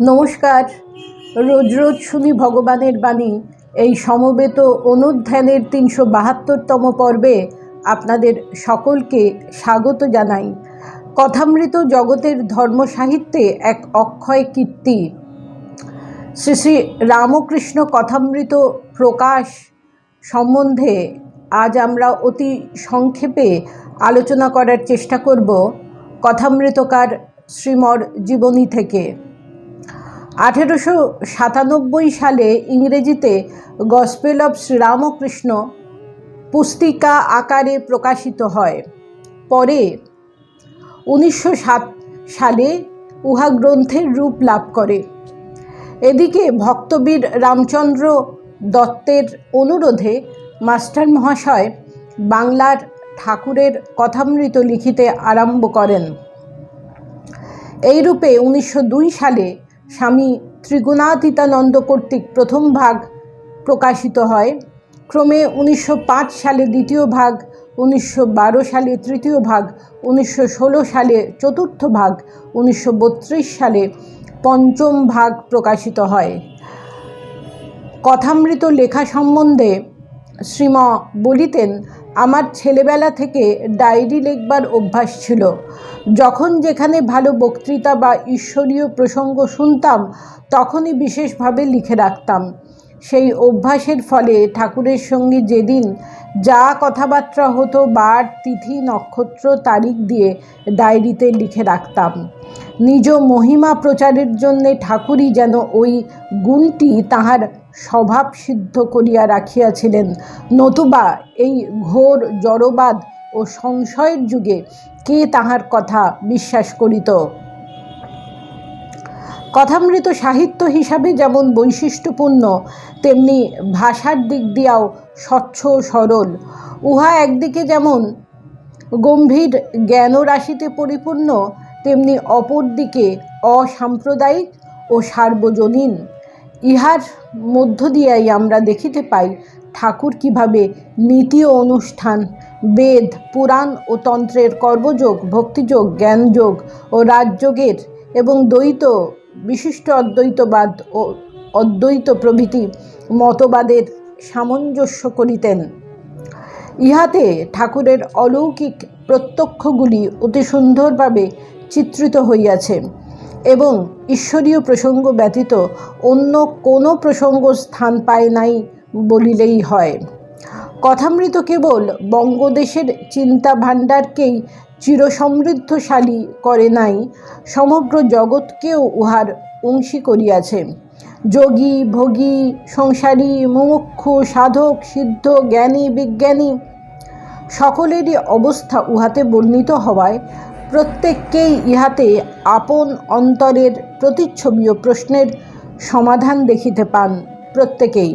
নমস্কার। রোজ রোজ শুনি ভগবানের বাণী। এই সমবেত অনুধ্যানের তিনশো বাহাত্তরতম পর্বে আপনাদের সকলকে স্বাগত জানাই। কথামৃত জগতের ধর্ম সাহিত্যে এক অক্ষয় কীর্তি। শ্রী শ্রী রামকৃষ্ণ কথামৃত প্রকাশ সম্বন্ধে আজ আমরা অতি সংক্ষেপে আলোচনা করার চেষ্টা করব কথামৃতকার শ্রীমর জীবনী থেকে। আঠেরোশো সাতানব্বই সালে ইংরেজিতে গসপেল অফ শ্রীরামকৃষ্ণ পুস্তিকা আকারে প্রকাশিত হয়। পরে উনিশশো সাত সালে উহা গ্রন্থের রূপ লাভ করে। এদিকে ভক্তবীর রামচন্দ্র দত্তের অনুরোধে মাস্টার মহাশয় বাংলার ঠাকুরের কথামৃত লিখিতে আরম্ভ করেন। এইরূপে উনিশশো দুই সালে স্বামী ত্রিগুণাতীতানন্দ কর্তৃক প্রথম ভাগ প্রকাশিত হয়। ক্রমে উনিশশো পাঁচ সালে দ্বিতীয় ভাগ, উনিশশো বারো সালে তৃতীয় ভাগ, উনিশশো ষোলো সালে চতুর্থ ভাগ, উনিশশো বত্রিশ সালে পঞ্চম ভাগ প্রকাশিত হয়। কথামৃত লেখা সম্বন্ধে শ্রীম বলিতেন আমার ছেলেবেলা থেকে ডায়েরি লেখবার অভ্যাস ছিল। যখন যেখানে ভালো বক্তৃতা বা ঈশ্বরীয় প্রসঙ্গ শুনতাম, তখনই বিশেষভাবে লিখে রাখতাম। সেই অভ্যাসের ফলে ঠাকুরের সঙ্গে যেদিন যা কথাবার্তা হতো বার, তিথি, নক্ষত্র তারিখ দিয়ে ডায়েরিতে লিখে রাখতাম। নিজ মহিমা প্রচারের জন্যে ঠাকুরই যেন ওই গুণটি তাহার স্বভাব সিদ্ধ করিয়া রাখিয়াছিলেন। নতুবা এই ঘোর জড়বাদ ও সংশয়ের যুগে কে তাহার কথা বিশ্বাস করিত? কথামৃত সাহিত্য হিসাবে যেমন বৈশিষ্ট্যপূর্ণ, তেমনি ভাষার দিক দিয়াও স্বচ্ছ সরল। উহা একদিকে যেমন গম্ভীর জ্ঞানরাশিতে পরিপূর্ণ, তেমনি অপর দিকে অসাম্প্রদায়িক ও সার্বজনীন। ইহার মধ্য দিয়াই আমরা দেখিতে পাই ঠাকুর কীভাবে নীতি ও অনুষ্ঠান, বেদ, পুরাণ ও তন্ত্রের কর্মযোগ, ভক্তিযোগ, জ্ঞানযোগ ও রাজযোগের এবং দ্বৈত বিশিষ্ট অদ্বৈতবাদ ও অদ্বৈত প্রভৃতি মতবাদের সামঞ্জস্য করিতেন। ইহাতে ঠাকুরের অলৌকিক প্রত্যক্ষগুলি অতি সুন্দরভাবে চিত্রিত হইয়াছে এবং ঈশ্বরীয় প্রসঙ্গ ব্যতীত অন্য কোনো প্রসঙ্গ স্থান পায় নাই বলিলেই হয়। কথামৃত কেবল বঙ্গদেশের চিন্তা ভাণ্ডারকেই চিরসমৃদ্ধশালী করে নাই, সমগ্র জগৎকেও উহার অংশী করিয়াছে। যোগী, ভোগী, সংসারী, মুমুক্ষু, সাধক, সিদ্ধ, জ্ঞানী, বিজ্ঞানী, সকলেরই অবস্থা উহাতে বর্ণিত হওয়ায় প্রত্যেককেই ইহাতে আপন অন্তরের প্রতিচ্ছবি ও প্রশ্নের সমাধান দেখিতে পান প্রত্যেকেই।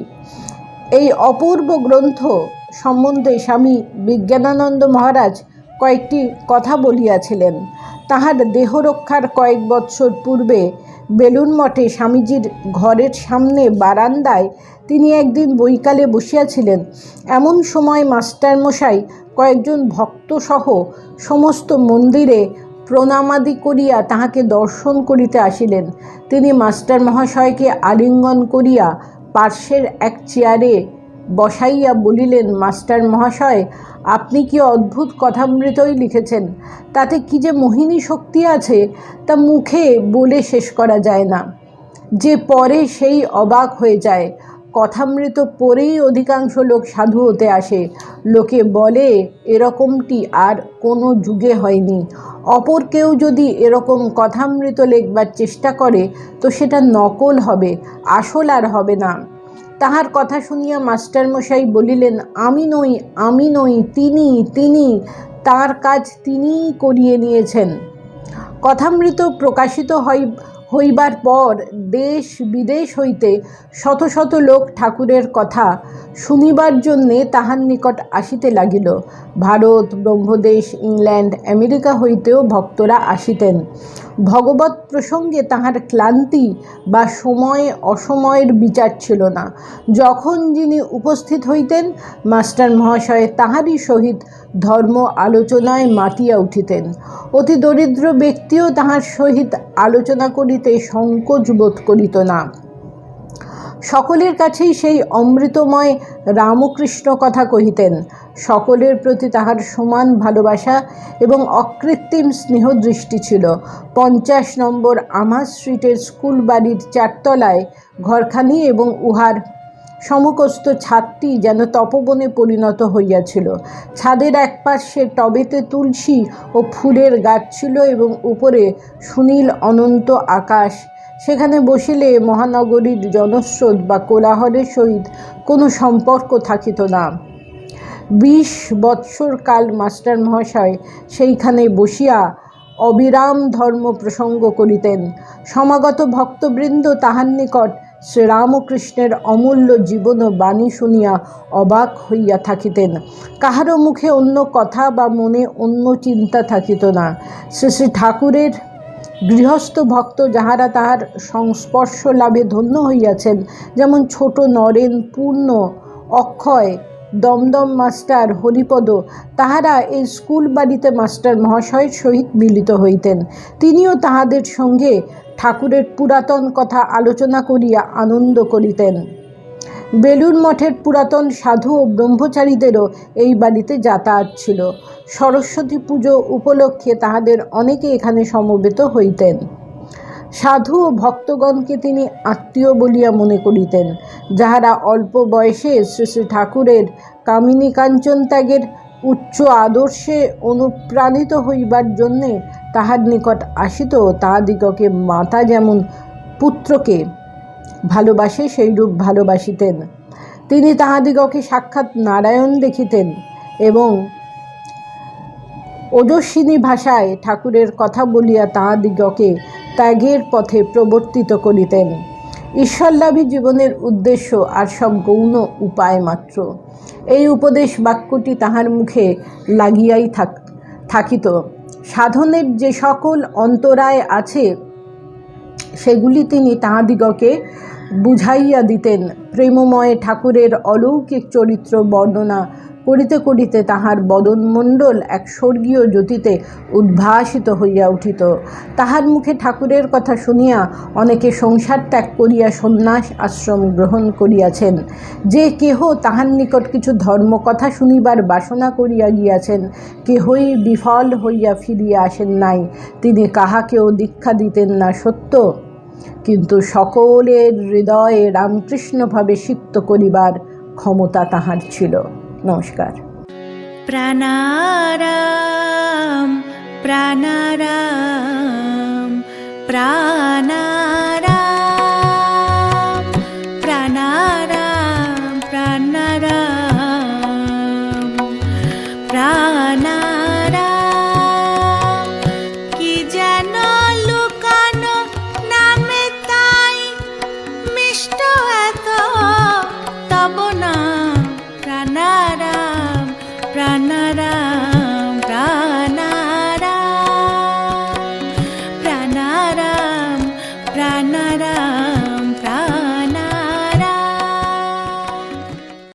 এই অপূর্ব গ্রন্থ সম্বন্ধে স্বামী বিজ্ঞানানন্দ মহারাজ কয়েকটি কথা বলিয়াছিলেন। তাহার দেহরক্ষার কয়েক বৎসর পূর্বে বেলুন মঠে স্বামীজির ঘরের সামনে বারান্দায় তিনি একদিন বৈকালে বসিয়াছিলেন। এমন সময় মাস্টারমশাই কয়েকজন ভক্তসহ সমস্ত মন্দিরে প্রণামাদি করিয়া তাহাকে দর্শন করিতে আসিলেন। তিনি মাস্টার মহাশয়কে আলিঙ্গন করিয়া পার্শ্বের এক চেয়ারে বসাইয়া বলিলেন, মাস্টার মহাশয়, আপনি কি অদ্ভুত কথামৃতই লিখেছেন? তাতে কি যে মোহিনী শক্তি আছে, তা মুখে বলে শেষ করা যায় না। যে পরে সেই অবাক হয়ে যায়। কথামৃত পরেই অধিকাংশ লোক সাধু হতে আসে। লোকে বলে, এরকমটি আর কোনো যুগে হয়নি। অপর কেউ যদি এরকম কথামৃত লেখবার চেষ্টা করে, তো সেটা নকল হবে, আসল আর হবে না। তাহার কথা শুনিয়া মাস্টারমশাই বলিলেন, আমি নই আমি নই, তিনি তিনি, তার কাজ তিনিই করিয়ে নিয়েছেন। কথামৃত প্রকাশিত হয় হইবার পর দেশ বিদেশ হইতে শত শত লোক ঠাকুরের কথা শুনিবার জন্যে তাহার নিকট আসিতে লাগিল। ভারত, ব্রহ্মদেশ, ইংল্যান্ড, আমেরিকা হইতেও ভক্তরা আসিতেন। ভগবত প্রসঙ্গে তাহার ক্লান্তি বা সময় অসময়ের বিচার ছিল না। যখন যিনি উপস্থিত হইতেন মাস্টার মহাশয় তাহারই সহিত ধর্ম আলোচনায় মাতিয়া উঠিতেন। অতি দরিদ্র ব্যক্তিও তাহার সহিত আলোচনা করিতে সংকোচ বোধ করিত না। সকলের কাছেই সেই অমৃতময় রামকৃষ্ণ কথা কহিতেন। সকলের প্রতি তাহার সমান ভালোবাসা এবং অকৃত্রিম স্নেহদৃষ্টি ছিল। পঞ্চাশ নম্বর আমার স্ট্রিটের স্কুল বাড়ির চারতলায় ঘরখানি এবং উহার সমকস্ত ছাদটি যেন তপবনে পরিণত হইয়াছিল। ছাদের এক পাশে টবেতে তুলসী ও ফুলের গাছ ছিল এবং উপরে সুনীল অনন্ত আকাশ। সেখানে বসিলে মহানগরীর জনস্রোত বা কোলাহলের সহিত কোনো সম্পর্ক থাকিত না। বিশ বৎসর কাল মাস্টার মহাশয় সেইখানে বসিয়া অবিরাম ধর্ম প্রসঙ্গ করিতেন। সমাগত ভক্তবৃন্দ তাহার নিকট শ্রীরামকৃষ্ণের অমূল্য জীবন ও বাণী শুনিয়া অবাক হইয়া থাকিতেন। কাহারও মুখে অন্য কথা বা মনে অন্য চিন্তা থাকিত না। শ্রী শ্রী ঠাকুরের গৃহস্থ ভক্ত যাহারা তাহার সংস্পর্শ লাভে ধন্য হইয়াছেন, যেমন ছোট নরেন, পূর্ণ অক্ষয় দমদম মাস্টার হরিপদ, তাহারা এই স্কুল বাড়িতে মাস্টার মহাশয়ের সহিত মিলিত হইতেন। তিনিও তাহাদের সঙ্গে ঠাকুরের পুরাতন কথা আলোচনা করিয়া আনন্দ করিতেন। বেলুর মঠের পুরাতন সাধু ও ব্রহ্মচারীদেরও এই বাড়িতে যাতায়াত ছিল। সরস্বতী পুজো উপলক্ষে তাহাদের অনেকে এখানে সমবেত হইতেন। সাধু ও ভক্তগণকে তিনি আত্মীয় বলিয়া মনে করিতেন, যাহারা অল্প বয়সে শ্রী শ্রী ঠাকুরের কামিনী কাঞ্চন ত্যাগের উচ্চ আদর্শে অনুপ্রাণিত হইবার জন্যে তাহার নিকট আসিত, তাহাদিগকে মাতা যেমন পুত্রকে ভালোবাসে, সেইরূপ ভালোবাসিতেন। তিনি তাহাদিগকে সাক্ষাৎ নারায়ণ দেখিতেন এবং ওজস্বিনী ভাষায় ঠাকুরের কথা বলিয়া তাহাদিগকে ত্যাগের পথে প্রবর্তিত করিতেন। ঈশ্বরলাভী জীবনের উদ্দেশ্য আর সব গৌণ উপায় মাত্র। এই উপদেশ বাক্যটি তাহার মুখে লাগিয়াই থাক, থাকিত। সাধনের যে সকল অন্তরায় আছে, সেগুলি তিনি তাহাদিগকে বুঝাইয়া দিতেন, প্রেমময় ঠাকুরের অলৌকিক চরিত্র বর্ণনা করিতে করিতে তাহার বদনমণ্ডল এক স্বর্গীয় জ্যোতিতে উদ্ভাসিত হইয়া উঠিত। তাহার মুখে ঠাকুরের কথা শুনিয়া অনেকে সংসার ত্যাগ করিয়া সন্ন্যাস আশ্রম গ্রহণ করিয়াছেন। যে কেহ তাহার নিকট কিছু ধর্মকথা শুনিবার বাসনা করিয়া গিয়াছেন, কেহই বিফল হইয়া ফিরিয়া আসেন নাই। তিনি কাহাকেও দীক্ষা দিতেন না সত্য। কিন্তু সকলের হৃদয়ে রামকৃষ্ণভাবে সিক্ত করিবার ক্ষমতা তাহার ছিল। নমস্কার। প্রাণারাম প্রাণারাম প্রাণারাম প্রাণারাম প্রাণারাম। প্রাণারাম প্রাণারাম।